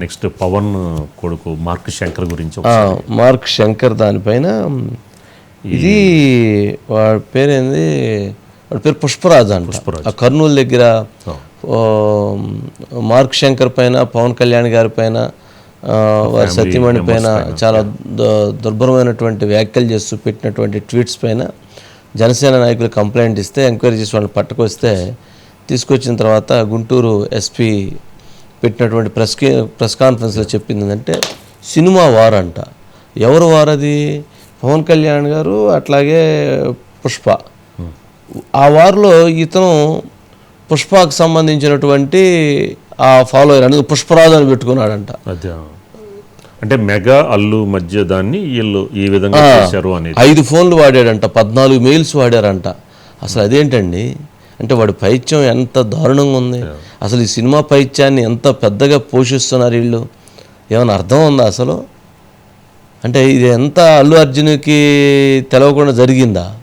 Next Pawan కొడుకు mark Shankar గురించి mark Shankar దానిపైన ఇది వాడి పేరేంది? వాడి పేరు పుష్పరాజ్ అంట. ఆ కర్నూలు దగ్గర మార్క్ శంకర్ పైన పవన్ కళ్యాణ్ గారి పైన వారి సత్యమణి పైన చాలా దుర్భరమైనటువంటి వ్యాఖ్యలు చేస్తూ పెట్టినటువంటి ట్వీట్స్ పైన జనసేన నాయకులు కంప్లైంట్ ఇస్తే ఎంక్వైరీ చేసి వాళ్ళని పట్టుకొస్తే తీసుకొచ్చిన తర్వాత గుంటూరు ఎస్పీ పెట్టినటువంటి ప్రెస్ ప్రెస్ కాన్ఫరెన్స్లో చెప్పింది ఏంటంటే సినిమా వార్ అంట ఎవరు వారది? పవన్ కళ్యాణ్ గారు అట్లాగే పుష్ప. ఆ వారిలో ఇతను పుష్పకు సంబంధించినటువంటి ఆ ఫాలోయర్ అనేది పుష్పరాజు అని పెట్టుకున్నాడంట. అంటే మెగా అల్లు మధ్య దాన్ని వీళ్ళు ఈ విధంగా చేశారు అనేది. ఐదు ఫోన్లు వాడాడంట పద్నాలుగు మెయిల్స్ వాడారంట. అసలు అదేంటండి? అంటే వాడి పైత్యం ఎంత దారుణంగా ఉంది. అసలు ఈ సినిమా పైత్యాన్ని ఎంత పెద్దగా పోషిస్తున్నారు వీళ్ళు? ఏమైనా అర్థం ఉందా అసలు? అంటే ఇది ఎంత అల్లు అర్జున్కి తెలవకుండా జరిగిందా?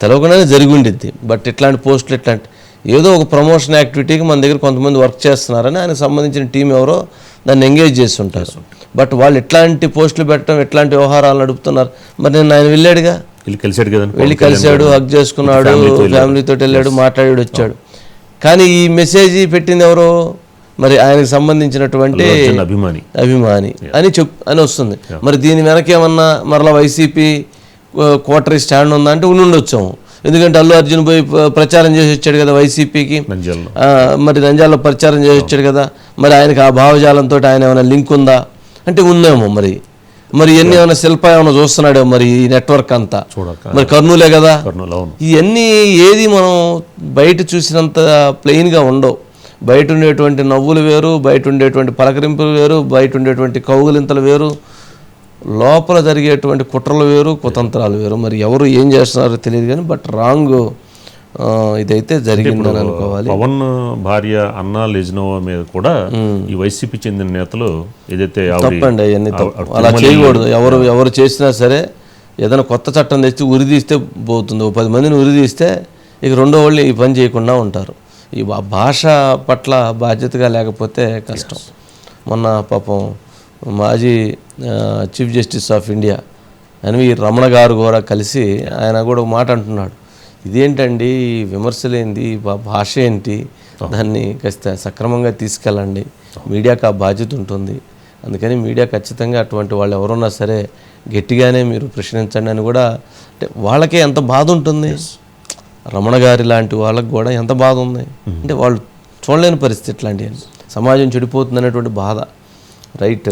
తెలవకుండానే జరిగి ఉండిద్ది బట్ ఇట్లాంటి పోస్టులు ఇట్లాంటి ఏదో ఒక ప్రమోషన్ యాక్టివిటీకి మన దగ్గర కొంతమంది వర్క్ చేస్తున్నారని ఆయనకు సంబంధించిన టీం ఎవరో దాన్ని ఎంగేజ్ చేస్తుంటారు. బట్ వాళ్ళు ఇట్లాంటి పోస్టులు పెట్టడం ఇట్లాంటి వ్యవహారాలు నడుపుతున్నారు. మరి నేను ఆయన వెళ్ళాడుగా? వీళ్ళు కలిసాడు కదండి వెళ్ళి కలిశాడు హక్ చేసుకున్నాడు ఫ్యామిలీతో వెళ్ళాడు. మాట్లాడాడు వచ్చాడు. కానీ ఈ మెసేజ్ పెట్టింది ఎవరు? మరి ఆయనకు సంబంధించినటువంటి అభిమాని. అభిమాని అని చెప్ అని వస్తుంది. మరి దీని వెనక ఏమన్నా మరలా వైసీపీ కోటరీ స్టాండ్ ఉందా అంటే ఉండి ఉండొచ్చాము ఎందుకంటే అల్లు అర్జున్ పోయి ప్ర- ప్రచారం చేసి వచ్చాడు కదా వైసీపీకి. మరి నంజాల్లో ప్రచారం చేసి వచ్చాడు కదా. మరి ఆయనకి ఆ భావజాలంతో ఆయన ఏమైనా లింక్ ఉందా? అంటే ఉందేమో మరి. మరి ఇవన్నీ ఏమైనా శిల్ప ఏమైనా చూస్తున్నాడో మరి ఈ నెట్వర్క్ అంతా? మరి కర్నూలే కదా? ఇవన్నీ ఏది మనం బయట చూసినంత ప్లెయిన్గా ఉండవు. బయట ఉండేటువంటి నవ్వులు వేరు బయట ఉండేటువంటి పలకరింపులు వేరు బయట ఉండేటువంటి కౌగులింతలు వేరు లోపల జరిగేటువంటి కుట్రలు వేరు కుతంత్రాలు వేరు. మరి ఎవరు ఏం చేస్తున్నారో తెలియదు కానీ బట్ రాంగ్ ఇదైతే జరిగిందని అనుకోవాలి. పవన్ భార్య అన్నా లెజ్నోవా మీద కూడా ఈ వైసీపీ చెందిన నేతలు ఏదైతే తప్పండి అవన్నీ అలా చేయకూడదు. ఎవరు ఎవరు చేసినా సరే ఏదైనా కొత్త చట్టం తెచ్చి ఉరిదీస్తే పోతుంది. ఓ పది మందిని ఉరిదీస్తే ఇక రెండో వాళ్ళు ఈ పని చేయకుండా ఉంటారు. ఈ భాష పట్ల బాధ్యతగా లేకపోతే కష్టం. మొన్న పాపం మాజీ chief justice of India NV Ramana garu కూడా కలిసి ఆయన కూడా ఒక మాట అంటున్నాడు. ఇదేంటండి? ఈ భా- భాష ఏంటి? దాన్ని కాస్త సక్రమంగా తీసుకెళ్ళండి. మీడియాకు ఆ బాధ్యత ఉంటుంది. అందుకని మీడియా ఖచ్చితంగా అటువంటి వాళ్ళు ఎవరున్నా సరే గట్టిగానే మీరు ప్రశ్నించండి అని కూడా అంటే వాళ్ళకే ఎంత బాధ ఉంటుంది? రమణ గారి లాంటి వాళ్ళకి కూడా ఎంత బాధ ఉంది? అంటే వాళ్ళు చూడలేని పరిస్థితి ఇట్లాంటివి సమాజం చెడిపోతుంది అనేటువంటి బాధ. రైట్.